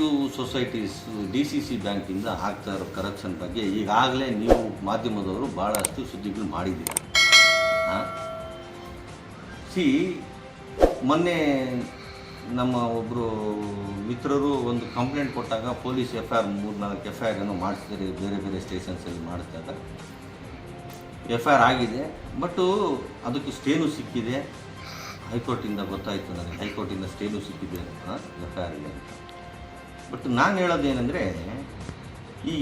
Cooperative societies D C C ಬ್ಯಾಂಕಿಂದ ಆಗ್ತಾ ಇರೋ ಕರಪ್ಷನ್ ಬಗ್ಗೆ ಈಗಾಗಲೇ ನೀವು ಮಾಧ್ಯಮದವರು ಭಾಳಷ್ಟು ಸುದ್ದಿಗಳು ಮಾಡಿದ್ದೀರಿ. ಸಿ ಮೊನ್ನೆ ನಮ್ಮ ಒಬ್ಬರು ಮಿತ್ರರು ಒಂದು ಕಂಪ್ಲೇಂಟ್ ಕೊಟ್ಟಾಗ ಪೊಲೀಸ್ ಎಫ್ ಐ ಆರ್ ಮೂರು ನಾಲ್ಕು ಎಫ್ ಐ ಆರ್ ಏನೋ ಮಾಡಿಸ್ತಾರೆ, ಬೇರೆ ಬೇರೆ ಸ್ಟೇಷನ್ಸಲ್ಲಿ ಮಾಡಿಸಿದಾಗ ಎಫ್ ಐ ಆರ್ ಆಗಿದೆ ಬಟ್ಟು ಅದಕ್ಕೆ ಸ್ಟೇನು ಸಿಕ್ಕಿದೆ. ಹೈಕೋರ್ಟಿಂದ ಗೊತ್ತಾಯಿತು ನನಗೆ ಹೈಕೋರ್ಟಿಂದ ಸ್ಟೇನು ಸಿಕ್ಕಿದೆ ಎಫ್ ಐ ಆರ್ಗೆ ಬಟ್ ನಾನು ಹೇಳೋದೇನೆಂದರೆ, ಈ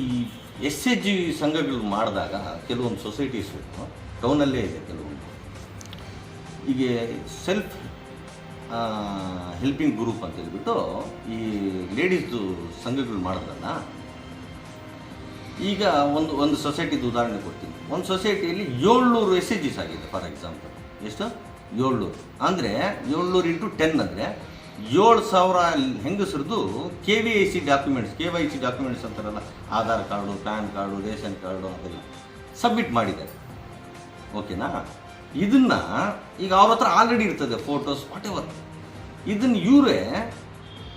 ಎಸ್ ಎಚ್ ಜಿ ಸಂಘಗಳು ಮಾಡಿದಾಗ ಕೆಲವೊಂದು ಸೊಸೈಟೀಸ್ ಟೌನಲ್ಲೇ ಇದೆ ಕೆಲವೊಂದು. ಈಗ ಸೆಲ್ಫ್ ಹೆಲ್ಪಿಂಗ್ ಗ್ರೂಪ್ ಅಂತ ಹೇಳ್ಬಿಟ್ಟು ಈ ಲೇಡೀಸ್ದು ಸಂಘಗಳು ಮಾಡಿದ್ರಲ್ಲ, ಈಗ ಒಂದು ಒಂದು ಸೊಸೈಟಿದು ಉದಾಹರಣೆ ಕೊಡ್ತೀನಿ. ಒಂದು ಸೊಸೈಟಿಯಲ್ಲಿ ಏಳ್ನೂರು ಎಸ್ ಎಚ್ ಜಿಸ್ ಆಗಿದೆ, ಫಾರ್ ಎಕ್ಸಾಂಪಲ್ ಎಷ್ಟು? ಏಳ್ನೂರು. ಅಂದರೆ ಏಳ್ನೂರು ಇಂಟು ಟೆನ್ ಅಂದರೆ ಏಳು ಸಾವಿರ ಹೆಂಗಸರದು K V I C documents K Y C documents ಅಂತಾರಲ್ಲ, Aadhaar card, PAN card, ration card ಅದೆಲ್ಲ ಸಬ್ಮಿಟ್ ಮಾಡಿದ್ದಾರೆ. ಓಕೆನಾ ಇದನ್ನ ಈಗ ಅವ್ರ ಹತ್ರ ಆಲ್ರೆಡಿ ಇರ್ತದೆ ಫೋಟೋಸ್ ವಾಟ್ ಎವರ್ ಇದನ್ನ ಇವರೇ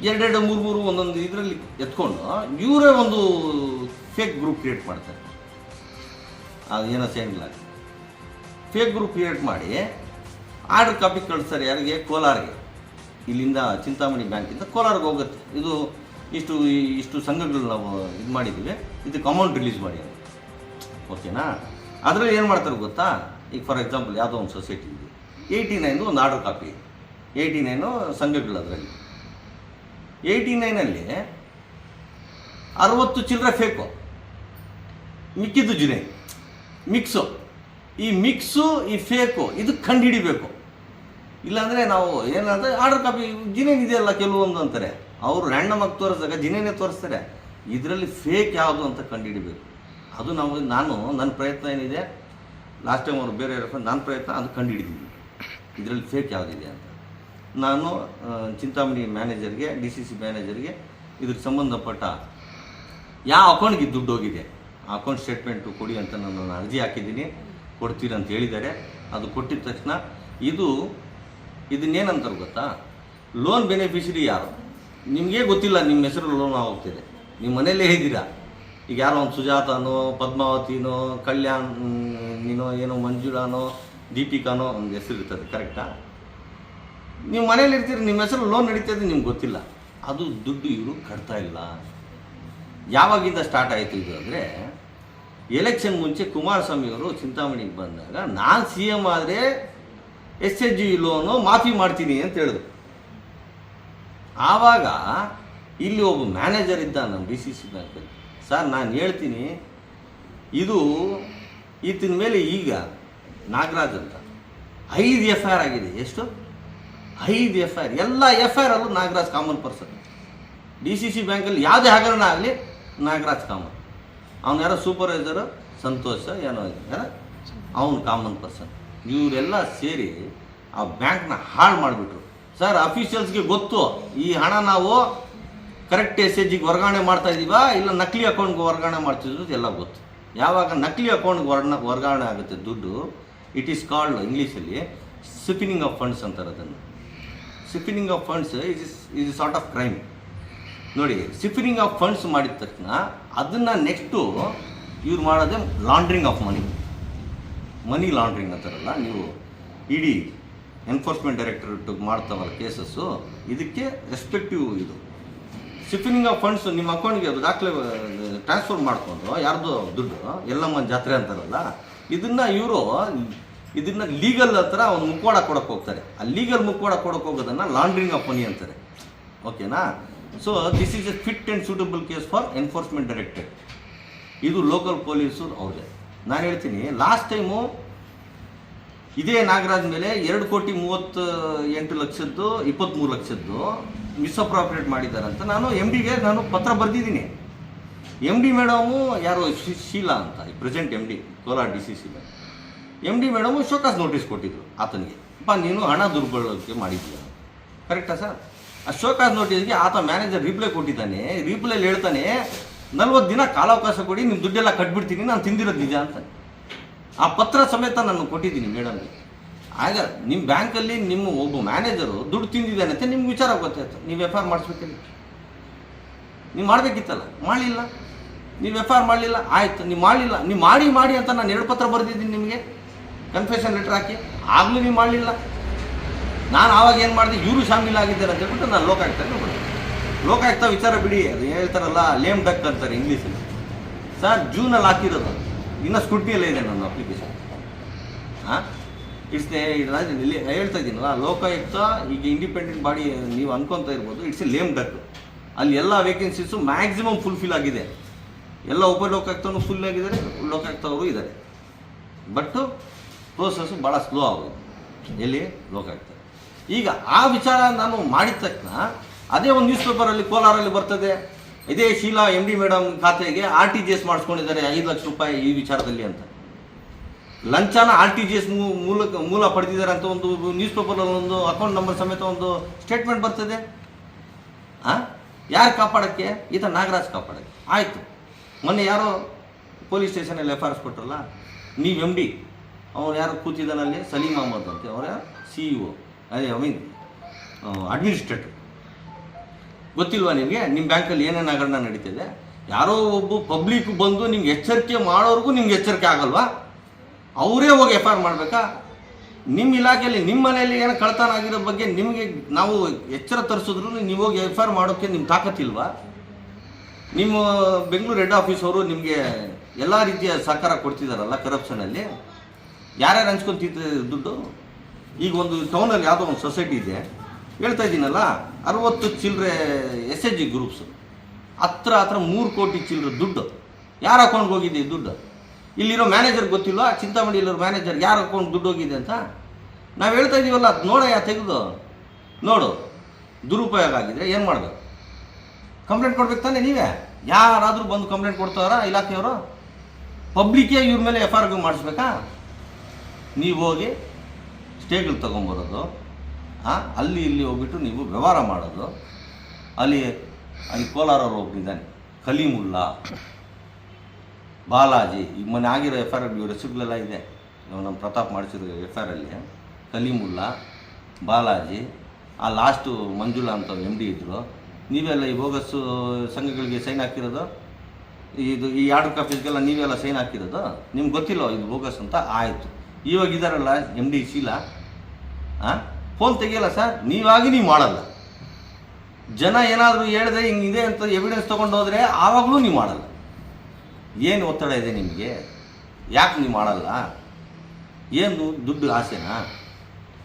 ಎರಡೆರಡು, ಮೂರು ಮೂರು ಒಂದೊಂದು ಇದರಲ್ಲಿ ಎತ್ಕೊಂಡು ಇವರೇ ಒಂದು ಫೇಕ್ ಗ್ರೂಪ್ ಕ್ರಿಯೇಟ್ ಮಾಡ್ತಾರೆ. ಅದು ಏನೋ ಸೇಂಗಿಲ್ಲ ಫೇಕ್ ಗ್ರೂಪ್ ಕ್ರಿಯೇಟ್ ಮಾಡಿ ಆರ್ಡರ್ ಕಾಪಿ ಕಳಿಸ್ತಾರೆ ಯಾರಿಗೆ? ಕೋಲಾರ್ಗೆ. ಇಲ್ಲಿಂದ ಚಿಂತಾಮಣಿ ಬ್ಯಾಂಕಿಂದ ಕೋಲಾರ್ಗೆ ಹೋಗುತ್ತೆ. ಇದು ಇಷ್ಟು ಇಷ್ಟು ಸಂಘಗಳು ನಾವು ಇದು ಮಾಡಿದ್ದೀವಿ. ಇದಕ್ಕೆ ಅಮೌಂಟ್ ರಿಲೀಸ್ ಮಾಡಿ ಅಂತ. ಓಕೆನಾ ಅದರಲ್ಲಿ ಏನು ಮಾಡ್ತಾರೆ ಗೊತ್ತಾ? ಈಗ ಫಾರ್ ಎಕ್ಸಾಂಪಲ್ ಯಾವುದೋ ಒಂದು ಸೊಸೈಟಿ ಇದೆ. ಏಯ್ಟಿ ನೈನ್ದು ಒಂದು ಆರ್ಡರ್ ಕಾಪಿ ಏಯ್ಟಿ ನೈನು ಸಂಘಗಳು ಅದರಲ್ಲಿ. ಏಯ್ಟಿ ನೈನಲ್ಲಿ ಅರವತ್ತು ಚಿಲ್ಲರೆ ಫೇಕು. ಮಿಕ್ಕಿದ್ದು ಜುನೆ ಮಿಕ್ಸು. ಈ ಮಿಕ್ಸು, ಈ ಫೇಕು, ಇದು ಕಂಡುಹಿಡಿಬೇಕು ಇಲ್ಲಾಂದರೆ ನಾವು ಏನಂದ್ರೆ ಆರ್ಡರ್ ಕಾಪಿ, ಜಿನೇನ್ ಇದೆಯಲ್ಲ ಕೆಲವೊಂದು ಅಂತಾರೆ. ಅವರು ರ್ಯಾಂಡಮ್ ಆಗಿ ತೋರಿಸಿದಾಗ ಜಿನೇನೇ ತೋರಿಸ್ತಾರೆ. ಇದರಲ್ಲಿ ಫೇಕ್ ಯಾವುದು ಅಂತ ಕಂಡುಹಿಡಿಬೇಕು. ಅದು ನಾವು ನಾನು, ನನ್ನ ಪ್ರಯತ್ನ ಏನಿದೆ ಲಾಸ್ಟ್ ಟೈಮ್ ಅವರು ಬೇರೆ ನನ್ನ ಪ್ರಯತ್ನ ಅದು ಕಂಡುಹಿಡಿದೀನಿ ಇದರಲ್ಲಿ ಫೇಕ್ ಯಾವುದಿದೆ ಅಂತ. ನಾನು ಚಿಂತಾಮಣಿ ಮ್ಯಾನೇಜರ್ಗೆ ಡಿ ಸಿ ಸಿ ಮ್ಯಾನೇಜರ್ಗೆ ಇದಕ್ಕೆ ಸಂಬಂಧಪಟ್ಟ ಯಾವ ಅಕೌಂಟ್ಗೆ ದುಡ್ಡು ಹೋಗಿದೆ, ಆ ಅಕೌಂಟ್ ಸ್ಟೇಟ್ಮೆಂಟು ಕೊಡಿ ಅಂತ ನಾನು ಅರ್ಜಿ ಹಾಕಿದ್ದೀನಿ. ಕೊಡ್ತೀರಂತ ಹೇಳಿದ್ದಾರೆ. ಅದು ಕೊಟ್ಟಿದ ತಕ್ಷಣ ಇದು ಇದನ್ನೇನಂತಾರೆ ಗೊತ್ತಾ? ಲೋನ್ ಬೆನಿಫಿಷರಿ ಯಾರು? ನಿಮಗೆ ಗೊತ್ತಿಲ್ಲ, ನಿಮ್ಮ ಹೆಸರು ಲೋನ್ ಹೋಗ್ತಿದೆ ನಿಮ್ಮ ಮನೆಯಲ್ಲೇ ಇದ್ದೀರಾ? ಈಗ ಯಾರೋ ಒಂದು ಸುಜಾತನೋ, ಪದ್ಮಾವತಿನೋ, ಕಲ್ಯಾಣ್ ನೀನೋ, ಏನೋ, ಮಂಜುಳಾನೋ, ದೀಪಿಕಾನೋ, ಒಂದು ಹೆಸರು ಇರ್ತದೆ ಕರೆಕ್ಟಾ ನೀವು ಮನೇಲಿ ಇರ್ತೀರಿ, ನಿಮ್ಮ ಹೆಸರು ಲೋನ್ ನಡೀತದೆ ನಿಮ್ಗೆ ಗೊತ್ತಿಲ್ಲ. ಅದು ದುಡ್ಡು ಇವರು ಕಟ್ತಾ ಇಲ್ಲ. ಯಾವಾಗಿಂದ ಸ್ಟಾರ್ಟ್ ಆಯಿತು ಇದು ಅಂದರೆ ಎಲೆಕ್ಷನ್ ಮುಂಚೆ ಕುಮಾರಸ್ವಾಮಿ ಅವರು ಚಿಂತಾಮಣಿಗೆ ಬಂದಾಗ, ನಾನು ಸಿ ಎಂ ಆದರೆ ಎಸ್ ಎಚ್ ಜಿ ಲೋನು ಮಾಫಿ ಮಾಡ್ತೀನಿ ಅಂತ ಹೇಳಿದ್ರು. ಆವಾಗ ಇಲ್ಲಿ ಒಬ್ಬ ಮ್ಯಾನೇಜರ್ ಇದ್ದ ನಮ್ಮ ಡಿ ಸಿ ಸಿ ಬ್ಯಾಂಕಲ್ಲಿ. ಸರ್, ನಾನು ಹೇಳ್ತೀನಿ, ಇದು ಈತನ ಮೇಲೆ ಈಗ ನಾಗರಾಜ್ ಅಂತ. ಐದು ಎಫ್ ಐ ಆರ್ ಆಗಿದೆ. ಎಷ್ಟು? ಐದು ಎಫ್ ಐ ಆರ್. ಎಲ್ಲ ಎಫ್ ಐ ಆರ್ ಅಲ್ಲೂ Nagaraj common person. D C C ಬ್ಯಾಂಕಲ್ಲಿ ಯಾವುದೇ ಹಗರಣ ಆಗಲಿ ನಾಗರಾಜ್ ಕಾಮನ್. ಅವನ ಯಾರೋ ಸೂಪರ್ವೈಸರು, ಸಂತೋಷ, ಏನೋ ಯಾರ ಅವನು ಕಾಮನ್ ಪರ್ಸನ್. ಇವರೆಲ್ಲ ಸೇರಿ ಆ ಬ್ಯಾಂಕ್ನ ಹಾಳು ಮಾಡಿಬಿಟ್ರು. ಸರ್, ಅಫಿಷಿಯಲ್ಸ್ಗೆ ಗೊತ್ತು, ಈ ಹಣ ನಾವು ಕರೆಕ್ಟ್ ಎಸ್ ಎಚ್ ಜಿಗೆ ವರ್ಗಾವಣೆ ಮಾಡ್ತಾ ಇದ್ದೀವಾ ಇಲ್ಲ ನಕಲಿ ಅಕೌಂಟ್ಗೆ ವರ್ಗಾವಣೆ ಮಾಡ್ತಿದ್ರು ಎಲ್ಲ ಗೊತ್ತು. ಯಾವಾಗ ನಕಲಿ ಅಕೌಂಟ್ಗೆ ವರ್ಣ, ವರ್ಗಾವಣೆ ಆಗುತ್ತೆ ದುಡ್ಡು ಇಟ್ ಈಸ್ ಕಾಲ್ಡ್ ಇಂಗ್ಲೀಷಲ್ಲಿ ಸಿಫಿನಿಂಗ್ ಆಫ್ ಫಂಡ್ಸ್ ಅಂತಾರೆ ಅದನ್ನು. Siphoning of funds is is is sort of crime ನೋಡಿ ಸಿಫಿನಿಂಗ್ ಆಫ್ ಫಂಡ್ಸ್ ಮಾಡಿದ ತಕ್ಷಣ ಅದನ್ನು ನೆಕ್ಸ್ಟು ಇವ್ರು ಮಾಡೋದೇ laundering of money money laundering ಅಂತಾರಲ್ಲ, ನೀವು ಇಡೀ ಎನ್ಫೋರ್ಸ್ಮೆಂಟ್ ಡೈರೆಕ್ಟರೇಟ್ ಮಾಡ್ತಾವಲ್ಲ ಕೇಸಸ್ಸು ಇದಕ್ಕೆ ರೆಸ್ಪೆಕ್ಟಿವ್ ಇದು. ಸಿಫಿನಿಂಗ್ ಆಫ್ ಫಂಡ್ಸ್ ನಿಮ್ಮ ಅಕೌಂಟ್ಗೆ ಅದು ದಾಖಲೆ ಟ್ರಾನ್ಸ್ಫರ್ ಮಾಡಿಕೊಂಡು ಯಾರ್ದು ದುಡ್ಡು ಎಲ್ಲಮ್ಮ ಜಾತ್ರೆ ಅಂತಾರಲ್ಲ, ಇದನ್ನ ಇವರು, ಇದನ್ನ ಲೀಗಲ್ ಹತ್ರ ಒಂದು ಮುಖವಾಡ ಕೊಡಕ್ಕೆ ಹೋಗ್ತಾರೆ. ಆ ಲೀಗಲ್ ಮುಖವಾಡ ಕೊಡಕ್ಕೆ ಹೋಗೋದನ್ನ ಲಾಂಡ್ರಿಂಗ್ ಆಫ್ ಮನಿ ಅಂತಾರೆ. ಓಕೆನಾ so this is a fit and suitable case for enforcement directorate ಇದು ಲೋಕಲ್ ಪೊಲೀಸರು ಅವ್ರದ್ದೇ. ನಾನು ಹೇಳ್ತೀನಿ ಲಾಸ್ಟ್ ಟೈಮು ಇದೇ ನಾಗರಾಜ್ ಮೇಲೆ ಎರಡು ಕೋಟಿ ಮೂವತ್ತು ಎಂಟು ಲಕ್ಷದ್ದು ಇಪ್ಪತ್ತ್ಮೂರು ಲಕ್ಷದ್ದು ಮಿಸ್ಅಪ್ರಾಪ್ರೇಟ್ ಮಾಡಿದ್ದಾರೆ ಅಂತ ನಾನು ಎಂ ಡಿಗೆ ನಾನು ಪತ್ರ ಬರೆದಿದ್ದೀನಿ. ಎಂ ಡಿ ಮೇಡಮು ಯಾರು ಶೀಲಾ ಅಂತ present M D Kolar D C C M D madam show cause notice ಕೊಟ್ಟಿದ್ರು ಆತನಿಗೆ ಅಪ್ಪ ನೀನು ಹಣ ದುರ್ಬಳಕೆ ಮಾಡಿದ್ದೀಯ. ಕರೆಕ್ಟಾ ಸರ್? ಆ ಶೋಕಾಸ್ ನೋಟಿಸ್ಗೆ ಆತ ಮ್ಯಾನೇಜರ್ ರಿಪ್ಲೈ ಕೊಟ್ಟಿದ್ದಾನೆ ರಿಪ್ಲೈಲಿ ಹೇಳ್ತಾನೆ ನಲ್ವತ್ತು ದಿನ ಕಾಲಾವಕಾಶ ಕೊಡಿ ನಿಮ್ಮ ದುಡ್ಡೆಲ್ಲ ಕಟ್ಬಿಡ್ತೀನಿ, ನಾನು ತಿಂದಿರೋದು ನಿಜ ಅಂತ. ಆ ಪತ್ರ ಸಮೇತ ನಾನು ಕೊಟ್ಟಿದ್ದೀನಿ ಮೇಡಮ್ಗೆ. ಆಗ ನಿಮ್ಮ ಬ್ಯಾಂಕಲ್ಲಿ ನಿಮ್ಮ ಒಬ್ಬ ಮ್ಯಾನೇಜರು ದುಡ್ಡು ತಿಂದಿದ್ದಾನೆ ಅಂತ ನಿಮ್ಗೆ ವಿಚಾರ ಗೊತ್ತಾಯ್ತು ನೀವು ಎಫ್ ಐ ಆರ್ ಮಾಡಿಸ್ಬೇಕಿಲ್ಲ. ನೀವು ಮಾಡಬೇಕಿತ್ತಲ್ಲ? ಮಾಡಲಿಲ್ಲ. ನೀವು ಎಫ್ ಆರ್ ಮಾಡಲಿಲ್ಲ? ಆಯಿತು. ನೀವು ಮಾಡಲಿಲ್ಲ. ನೀವು ಮಾಡಿ ಮಾಡಿ ಅಂತ ನಾನು ಎರಡು ಪತ್ರ ಬರೆದಿದ್ದೀನಿ ನಿಮಗೆ. ಕನ್ಫೆಷನ್ ಲೆಟರ್ ಹಾಕಿ. ಆಗಲೂ ನೀವು ಮಾಡಲಿಲ್ಲ. ನಾನು ಆವಾಗ ಏನು ಮಾಡಿದೆ? ಇವರು ಶಾಮೀಲ್ ಆಗಿದ್ದಾರೆ ಅಂತ ಹೇಳ್ಬಿಟ್ಟು ನಾನು ಲೋಕಾಯುಕ್ತಕ್ಕೆ ಬಂದೆ ಲೋಕಾಯುಕ್ತ ವಿಚಾರ ಬಿಡಿ, ಅದು ಹೇಳ್ತಾರಲ್ಲ ಲೇಮ್ ಡಕ್ ಅಂತಾರೆ ಇಂಗ್ಲೀಷಲ್ಲಿ ಸರ್, ಜೂನಲ್ಲಿ ಹಾಕಿರೋದು ಇನ್ನೂ ಸ್ಕೂಟಿಯಲ್ಲೇ ಇದೆ ನನ್ನ ಅಪ್ಲಿಕೇಶನ್ ಹಾಂ? ಇಟ್ಸ್ ಇಲ್ಲಿ ಹೇಳ್ತಾ ಇದ್ದೀನಲ್ಲ, ಲೋಕಾಯುಕ್ತ, ಈಗ ಇಂಡಿಪೆಂಡೆಂಟ್ ಬಾಡಿ, ನೀವು ಅನ್ಕೊಂತ ಇರ್ಬೋದು ಇಟ್ಸ್ ಎ ಲೇಮ್ ಡಕ್ ಅಲ್ಲಿ ಎಲ್ಲ ವೇಕೆನ್ಸೀಸು ಮ್ಯಾಕ್ಸಿಮಮ್ ಫುಲ್ಫಿಲ್ ಆಗಿದೆ. ಎಲ್ಲ ಉಪ ಲೋಕಾಯುಕ್ತನೂ ಫುಲ್ ಆಗಿದ್ದಾರೆ ಲೋಕಾಯುಕ್ತ ಅವರು ಇದ್ದಾರೆ. ಬಟ್ ಪ್ರೋಸೆಸ್ಸು ಭಾಳ ಸ್ಲೋ ಆಗೋದು ಎಲ್ಲಿ? ಲೋಕಾಯುಕ್ತ. ಈಗ ಆ ವಿಚಾರ ನಾನು ಮಾಡಿದ ತಕ್ಷಣ ಅದೇ ಒಂದು ನ್ಯೂಸ್ ಪೇಪರಲ್ಲಿ ಕೋಲಾರಲ್ಲಿ ಬರ್ತದೆ. ಇದೇ ಶೀಲಾ ಎಂ ಡಿ ಮೇಡಮ್ ಖಾತೆಗೆ ಆರ್ ಟಿ ಜಿ ಎಸ್ ಮಾಡಿಸ್ಕೊಂಡಿದ್ದಾರೆ ಐದು ಲಕ್ಷ ರೂಪಾಯಿ ಈ ವಿಚಾರದಲ್ಲಿ ಅಂತ. ಲಂಚನ ಆರ್ ಟಿ ಜಿ ಎಸ್ ಮೂಲಕ, ಮೂಲ ಪಡೆದಿದ್ದಾರೆ ಅಂತ ಒಂದು ನ್ಯೂಸ್ ಪೇಪರಲ್ಲಿ ಒಂದು ಅಕೌಂಟ್ ನಂಬರ್ ಸಮೇತ ಒಂದು ಸ್ಟೇಟ್ಮೆಂಟ್ ಬರ್ತದೆ. ಆ? ಯಾರು ಕಾಪಾಡೋಕ್ಕೆ? ಈತ ನಾಗರಾಜ್ ಕಾಪಾಡೋಕ್ಕೆ. ಆಯಿತು. ಮೊನ್ನೆ ಯಾರೋ ಪೊಲೀಸ್ ಸ್ಟೇಷನಲ್ಲಿ ಎಫ್ ಐ ಆರ್ಸ್ ಕೊಟ್ಟರಲ್ಲ ನೀವು ಎಂ ಡಿ ಅವ್ರು ಯಾರು ಕೂತಿದ್ದಾನಲ್ಲಿ? ಸಲೀಮ್ ಅಹಮದ್ ಅಂತ. ಅವರ ಸಿ ಇ ಒ ಅದೇ ಐ ಮೀನ್ ಅಡ್ಮಿನಿಸ್ಟ್ರೇಟರ್ ಗೊತ್ತಿಲ್ವಾ ನಿಮಗೆ? ನಿಮ್ಮ ಬ್ಯಾಂಕಲ್ಲಿ ಏನೇನು ಹಗರಣ ನಡೀತಿದೆ? ಯಾರೋ ಒಬ್ಬ ಪಬ್ಲಿಕ್ ಬಂದು ನಿಮ್ಗೆ ಎಚ್ಚರಿಕೆ ಮಾಡೋರ್ಗೂ ನಿಮ್ಗೆ ಎಚ್ಚರಿಕೆ ಆಗಲ್ವಾ? ಅವರೇ ಹೋಗಿ ಎಫ್ ಆರ್ ಮಾಡಬೇಕಾ? ನಿಮ್ಮ ಇಲಾಖೆಯಲ್ಲಿ ನಿಮ್ಮ ಮನೆಯಲ್ಲಿ ಏನೋ ಕಳತನ ಆಗಿರೋ ಬಗ್ಗೆ ನಿಮಗೆ ನಾವು ಎಚ್ಚರ ತರಿಸಿದ್ರು ನೀವು ಹೋಗಿ ಎಫ್ ಆರ್ ಮಾಡೋಕ್ಕೆ ನಿಮ್ಮ ತಾಕತ್ತಿಲ್ವಾ? ನಿಮ್ಮ ಬೆಂಗಳೂರು ಹೆಡ್ ಆಫೀಸ್ ಅವರು ನಿಮಗೆ ಎಲ್ಲ ರೀತಿಯ ಸಹಕಾರ ಕೊಡ್ತಿದ್ದಾರಲ್ಲ ಕರಪ್ಷನಲ್ಲಿ ಯಾರ್ಯಾರು ಹಂಚ್ಕೊಂತಿದ್ದ ದುಡ್ಡು? ಈಗ ಒಂದು ಟೌನಲ್ಲಿ ಯಾವುದೋ ಒಂದು ಸೊಸೈಟಿ ಇದೆ. ಹೇಳ್ತಾ ಇದ್ದೀನಲ್ಲ, ಅರವತ್ತು ಚಿಲ್ಲರೆ ಎಸ್ ಎಚ್ ಜಿ ಗ್ರೂಪ್ಸು ಹತ್ರ ಹತ್ರ ಮೂರು ಕೋಟಿ ಚಿಲ್ಲರೆ ದುಡ್ಡು. ಯಾರು ಅಕೌಂಟ್ಗೆ ಹೋಗಿದೆ ದುಡ್ಡು? ಇಲ್ಲಿರೋ ಮ್ಯಾನೇಜರ್ ಗೊತ್ತಿಲ್ಲ ಚಿಂತಾಮಣಿ ಇಲ್ಲಿರೋ ಮ್ಯಾನೇಜರ್ ಯಾರ ಅಕೌಂಟ್ ದುಡ್ಡು ಹೋಗಿದೆ ಅಂತ? ನಾವು ಹೇಳ್ತಾ ಇದೀವಲ್ಲ, ಅದು ನೋಡಯ್ಯ ತೆಗೆದು? ನೋಡು, ದುರುಪಯೋಗ ಆಗಿದ್ರೆ ಏನು ಮಾಡಬೇಕು? ಕಂಪ್ಲೇಂಟ್ ಕೊಡ್ಬೇಕು ತಾನೆ ನೀವೇ? ಯಾರಾದರೂ ಬಂದು ಕಂಪ್ಲೇಂಟ್ ಕೊಡ್ತಾರ ಇಲಾಖೆಯವರು? ಪಬ್ಲಿಕ್ಕೇ ಇವ್ರ ಮೇಲೆ ಎಫ್ ಆರ್ ಮಾಡಿಸ್ಬೇಕಾ? ನೀವು ಹೋಗಿ ಸ್ಟೇಗಳು ತೊಗೊಂಬರೋದು. ಅಲ್ಲಿ ಇಲ್ಲಿ ಹೋಗ್ಬಿಟ್ಟು ನೀವು ವ್ಯವಹಾರ ಮಾಡೋದು. ಅಲ್ಲಿ ಅಲ್ಲಿ ಕೋಲಾರವ್ರು ಹೋಗಿದ್ದಾನೆ ಕಲೀಮುಲ್ಲಾ, ಬಾಲಾಜಿ, ಈ ಮೊನ್ನೆ ಆಗಿರೋ ಎಫ್ ಆರ್ ಇವ್ರ ಹೆಸರುಗಳೆಲ್ಲ ಇದೆ. ನಮ್ಮ ಪ್ರತಾಪ್ ಮಾಡಿಸಿರೋ ಎಫ್ ಆರ್ ಅಲ್ಲಿ. ಕಲೀಮುಲ್ಲಾ, ಬಾಲಾಜಿ, ಆ ಲಾಸ್ಟು ಮಂಜುಳಾ ಅಂತ ಎಂ ಡಿ ಇದ್ದರು ನೀವೆಲ್ಲ ಈ ಬೋಗಸ್ಸು ಸಂಘಗಳಿಗೆ ಸೈನ್ ಹಾಕಿರೋದು? ಇದು ಈ ಆರ್ಡರ್ ಕಾಫೀಸ್ಗೆಲ್ಲ ನೀವೆಲ್ಲ ಸೈನ್ ಹಾಕಿರೋದು? ನಿಮ್ಗೆ ಗೊತ್ತಿಲ್ಲ ಇದು ಬೋಗಸ್ ಅಂತ? ಆಯಿತು. ಇವಾಗ ಇದಾರಲ್ಲ ಎಂ ಡಿ ಶೀಲಾ? ಹಾಂ ಫೋನ್ ತೆಗಿಯಲ್ಲ ಸರ್? ನೀವಾಗಿ ನೀವು ಮಾಡಲ್ಲ. ಜನ ಏನಾದರೂ ಹೇಳಿದ್ರೆ ಹಿಂಗಿದೆ ಅಂತ ಎವಿಡೆನ್ಸ್ ತೊಗೊಂಡು ಹೋದರೆ ಆವಾಗಲೂ ನೀವು ಮಾಡಲ್ಲ. ಏನು ಒತ್ತಡ ಇದೆ ನಿಮಗೆ? ಯಾಕೆ ನೀವು ಮಾಡಲ್ಲ? ಏನು ದುಡ್ಡು ಆಸೆನಾ?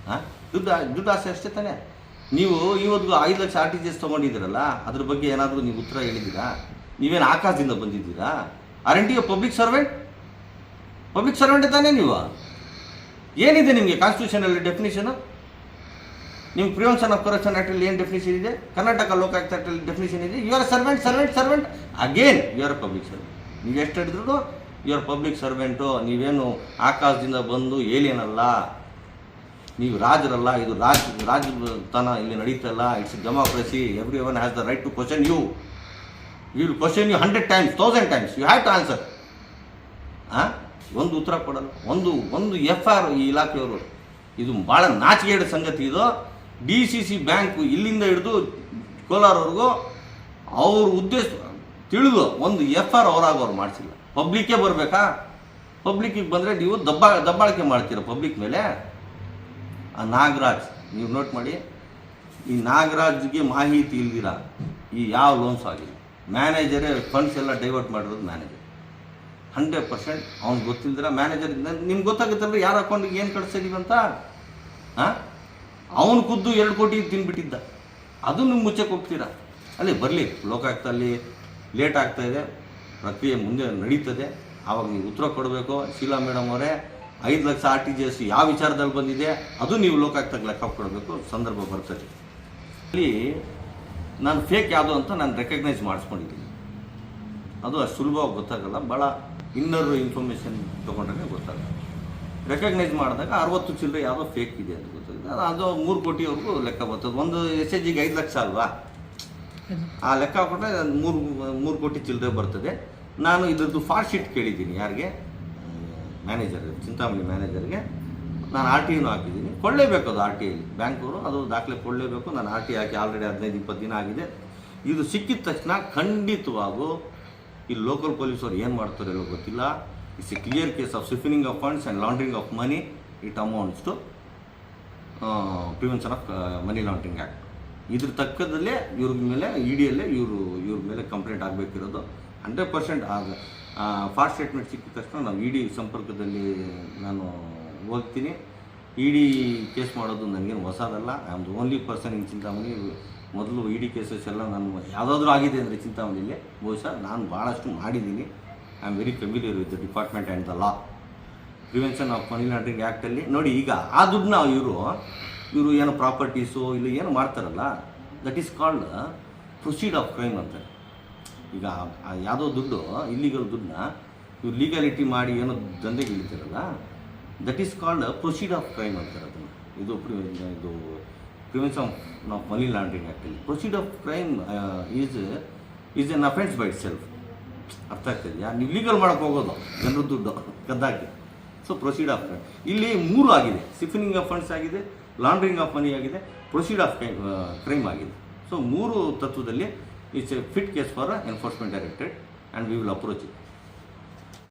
ಹಾಂ ದುಡ್ಡು ದುಡ್ಡು ಆಸೆ ಅಷ್ಟೇ ತಾನೇ. ನೀವು ಇವತ್ತು ಐದು lakh R T G S ತೊಗೊಂಡಿದ್ದೀರಲ್ಲ, ಅದ್ರ ಬಗ್ಗೆ ಏನಾದರೂ ನೀವು ಉತ್ತರ ಹೇಳಿದ್ದೀರಾ? ನೀವೇನು ಆಕಾಶದಿಂದ ಬಂದಿದ್ದೀರಾ? Are public servant public servant ತಾನೇ ನೀವು? ಏನಿದೆ ನಿಮಗೆ ಕಾನ್ಸ್ಟಿಟ್ಯೂಷನಲ್ಲಿ ಡೆಫಿನೇಷನು ನಿಮ್ಮ ಪ್ರಿವೆನ್ಷನ್ ಆಫ್ ಕರಪ್ಷನ್ ಆ್ಯಕ್ಟಲ್ಲಿ ಏನು ಡೆಫಿನೇಷನ್ ಇದೆ? ಕರ್ನಾಟಕ ಲೋಕಾಯುಕ್ತ ಆ್ಯಕ್ಟಲ್ಲಿ ಡೆಫಿನೇಷನ್ ಇದೆ. You are servant servant servant again you are public servant ನೀವು ಎಷ್ಟು ಹಿಡಿದ್ರು ಯು ಆರ್ ಪಬ್ಲಿಕ್ ಸರ್ವೆಂಟು ನೀವೇನು ಆಕಾಶದಿಂದ ಬಂದು ಏಲಿಯನಲ್ಲ ನೀವು ರಾಜರಲ್ಲ, ಇದು ರಾಜ ರಾಜತನ ಇಲ್ಲಿ ನಡೀತಲ್ಲ it's democracy everyone has the right to question you will question you hundred times thousand times you have to answer ಹಾಂ ಒಂದು ಉತ್ತರ ಕೊಡಲ್ಲ. ಒಂದು ಒಂದು ಎಫ್ ಆರ್ ಈ ಇಲಾಖೆಯವರು. ಇದು ಭಾಳ ನಾಚಿಕೆಯ ಸಂಗತಿ ಇದು. ಡಿ ಸಿ ಸಿ ಬ್ಯಾಂಕು ಇಲ್ಲಿಂದ ಹಿಡಿದು ಕೋಲಾರವರೆಗೂ ಅವ್ರ ಉದ್ದೇಶ ತಿಳಿದು ಒಂದು ಎಫ್ ಆರ್ ಅವರಾಗೋರು ಮಾಡಿಸಿಲ್ಲ. ಪಬ್ಲಿಕ್ಕೇ ಬರಬೇಕಾ? ಪಬ್ಲಿಕ್ಕಿಗೆ ಬಂದರೆ ನೀವು ದಬ್ಬಾ, ದಬ್ಬಾಳಿಕೆ ಮಾಡ್ತೀರ ಪಬ್ಲಿಕ್ ಮೇಲೆ? ಆ ನಾಗರಾಜ್, ನೀವು ನೋಟ್ ಮಾಡಿ, ಈ ನಾಗರಾಜ್ಗೆ ಮಾಹಿತಿ ಇಲ್ದಿರ? ಈ ಯಾವ ಲೋನ್ಸ್ ಆಗಿಲ್ಲ. ಮ್ಯಾನೇಜರೇ ಫಂಡ್ಸ್ ಎಲ್ಲ ಡೈವರ್ಟ್ ಮಾಡಿರೋದು ಮ್ಯಾನೇಜರ್ ಹಂಡ್ರೆಡ್ ಪರ್ಸೆಂಟ್ ಅವ್ನು ಗೊತ್ತಿಲ್ದಿರ? ಮ್ಯಾನೇಜರ್ ನಿಮ್ಗೆ ಗೊತ್ತಾಗುತ್ತಲ್ಲ ಯಾರ ಅಕೌಂಟಿಗೆ ಏನು ಕಳಿಸಿದೀವಿ ಅಂತ? ಹಾಂ ಅವನು ಖುದ್ದು ಎರಡು ಕೋಟಿ ತಿನ್ಬಿಟ್ಟಿದ್ದ. ಅದು ನೀವು ಮುಚ್ಚಕ್ಕೆ ಹೋಗ್ತೀರಾ ಅಲ್ಲಿ ಬರಲಿ, ಲೋಕಾಯುಕ್ತಲ್ಲಿ ಲೇಟ್ ಆಗ್ತಾ ಇದೆ, ಪ್ರಕ್ರಿಯೆ ಮುಂದೆ ನಡೀತದೆ. ಆವಾಗ ನೀವು ಉತ್ತರ ಕೊಡಬೇಕು. ಶೀಲಾ ಮೇಡಮ್ ಅವರೇ, ಐದು lakh R T G S ಯಾವ ವಿಚಾರದಲ್ಲಿ ಬಂದಿದೆ, ಅದು ನೀವು ಲೋಕಾಯುಕ್ತಕ್ಕೆ ಲೆಕ್ಕ ಕೊಡಬೇಕು, ಸಂದರ್ಭ ಬರ್ತದೆ. ಅಲ್ಲಿ ನಾನು ಫೇಕ್ ಯಾವುದು ಅಂತ ನಾನು ರೆಕಗ್ನೈಸ್ ಮಾಡಿಸ್ಕೊಂಡಿದ್ದೀನಿ. ಅದು ಅಷ್ಟು ಸುಲಭವಾಗಿ ಗೊತ್ತಾಗಲ್ಲ ಭಾಳ ಇನ್ನರ್ ಇನ್ಫಾರ್ಮೇಷನ್ ತೊಗೊಂಡ್ರೆ ಗೊತ್ತಾಗಲ್ಲ ರೆಕಗ್ನೈಸ್ ಮಾಡಿದಾಗ ಅರವತ್ತು ಚಿಲ್ಲರೆ ಯಾವುದೋ ಫೇಕ್ ಇದೆ ಅಂತ ಗೊತ್ತಾಗಿದೆ ಅದು- ಮೂರು ಕೋಟಿವರೆಗೂ ಲೆಕ್ಕ ಬರ್ತದೆ. ಒಂದು ಎಸ್ ಎಚ್ ಜಿಗೆ ಐದು ಲಕ್ಷ ಅಲ್ವಾ? ಆ ಲೆಕ್ಕ ಹಾಕೊಂಡ್ರೆ ಮೂರು ಮೂರು ಕೋಟಿ ಚಿಲ್ಲರೆ ಬರ್ತದೆ. ನಾನು ಇದ್ರದ್ದು ಫಾರ್ ಶೀಟ್ ಕೇಳಿದ್ದೀನಿ ಯಾರಿಗೆ? ಮ್ಯಾನೇಜರ್ ಚಿಂತಾಮಣಿ ಮ್ಯಾನೇಜರ್ಗೆ ನಾನು ಆರ್ ಟಿ ಐನೂ ಹಾಕಿದ್ದೀನಿ. ಕೊಡಲೇಬೇಕು ಅದು ಆರ್ ಟಿ ಐಲಿ ಬ್ಯಾಂಕವರು ಅದು ದಾಖಲೆ ಕೊಡಲೇಬೇಕು ನಾನು ಆರ್ ಟಿ ಹಾಕಿ ಆಲ್ರೆಡಿ ಹದಿನೈದು, ಇಪ್ಪತ್ತು ದಿನ ಆಗಿದೆ. ಇದು ಸಿಕ್ಕಿದ ತಕ್ಷಣ ಖಂಡಿತವಾಗೂ ಈ ಲೋಕಲ್ ಪೊಲೀಸರು ಏನು ಮಾಡ್ತಾರೆ ಹೇಳೋ a clear case of siphoning of funds and laundering of money it amounts to prevention of money laundering act ಇದ್ರ ತಕ್ಕದಲ್ಲೇ ಇವ್ರ ಮೇಲೆ ಇ ಡಿಯಲ್ಲೇ ಇವರು, ಇವ್ರ ಮೇಲೆ ಕಂಪ್ಲೇಂಟ್ ಆಗಬೇಕಿರೋದು. ಹಂಡ್ರೆಡ್ ಪರ್ಸೆಂಟ್ ಆಗ ಫಾಸ್ಟ್ ಸ್ಟೇಟ್ಮೆಂಟ್ ಸಿಕ್ಕಿದ ತಕ್ಷಣ ನಾವು ಇ ಡಿ ಸಂಪರ್ಕದಲ್ಲಿ ನಾನು ಹೋಗ್ತೀನಿ. ಇ ಡಿ ಕೇಸ್ ಮಾಡೋದು ನನಗೇನು ಹೊಸದಲ್ಲ. I am the only person in Chintamani. ಮೊದಲು ಇ ಡಿ ಕೇಸಸ್ ಎಲ್ಲ ನಾನು ಯಾವುದಾದ್ರೂ ಆಗಿದೆ ಅಂದರೆ ಚಿಂತಾಮಣಿಯಲ್ಲಿ ಬಹುಶಃ ನಾನು ಭಾಳಷ್ಟು ಮಾಡಿದ್ದೀನಿ. I am very familiar with department and the law prevention of money laundering ಆ್ಯಕ್ಟಲ್ಲಿ ನೋಡಿ ಈಗ ಆ ದುಡ್ಡನ್ನ ಇವರು ಇವರು ಏನು ಪ್ರಾಪರ್ಟೀಸು ಇಲ್ಲಿ ಏನು ಮಾಡ್ತಾರಲ್ಲ that is called proceed of crime ಅಂತಾರೆ. ಈಗ ಯಾವುದೋ ದುಡ್ಡು ಇಲ್ಲಿಗಲ್ ದುಡ್ಡನ್ನ ಇವ್ರು ಲೀಗಾಲಿಟಿ ಮಾಡಿ ಏನೋ ದಂಧೆಗೆ ಇಳಿತಾರಲ್ಲ that is called proceed of crime ಅಂತಾರೆ ಅದನ್ನು. ಇದು ಇದು prevention of money laundering ಆ್ಯಕ್ಟಲ್ಲಿ proceed of crime is is an offence by itself ಅರ್ಥ ಆಗ್ತಿದೆಯಾ ನೀವು ಲೀಗಲ್ ಮಾಡಕ್ಕೆ ಹೋಗೋದು, ಜನರ ದುಡ್ಡು ಕದ್ದಾಕಿ ಸೊ ಪ್ರೊಸೀಡ್ ಆಫ್ ಕ್ರೈಮ್ ಇಲ್ಲಿ ಮೂರು ಆಗಿದೆ. ಸಿಫನಿಂಗ್ ಆಫ್ ಫಂಡ್ಸ್ ಆಗಿದೆ ಲಾಂಡ್ರಿಂಗ್ ಆಫ್ ಮನಿ ಆಗಿದೆ ಪ್ರೊಸೀಡ್ ಆಫ್ ಕ್ರೈಮ್ ಆಗಿದೆ. ಸೊ ಮೂರು ತತ್ವದಲ್ಲಿ it's a fit case for enforcement directed and we will approach it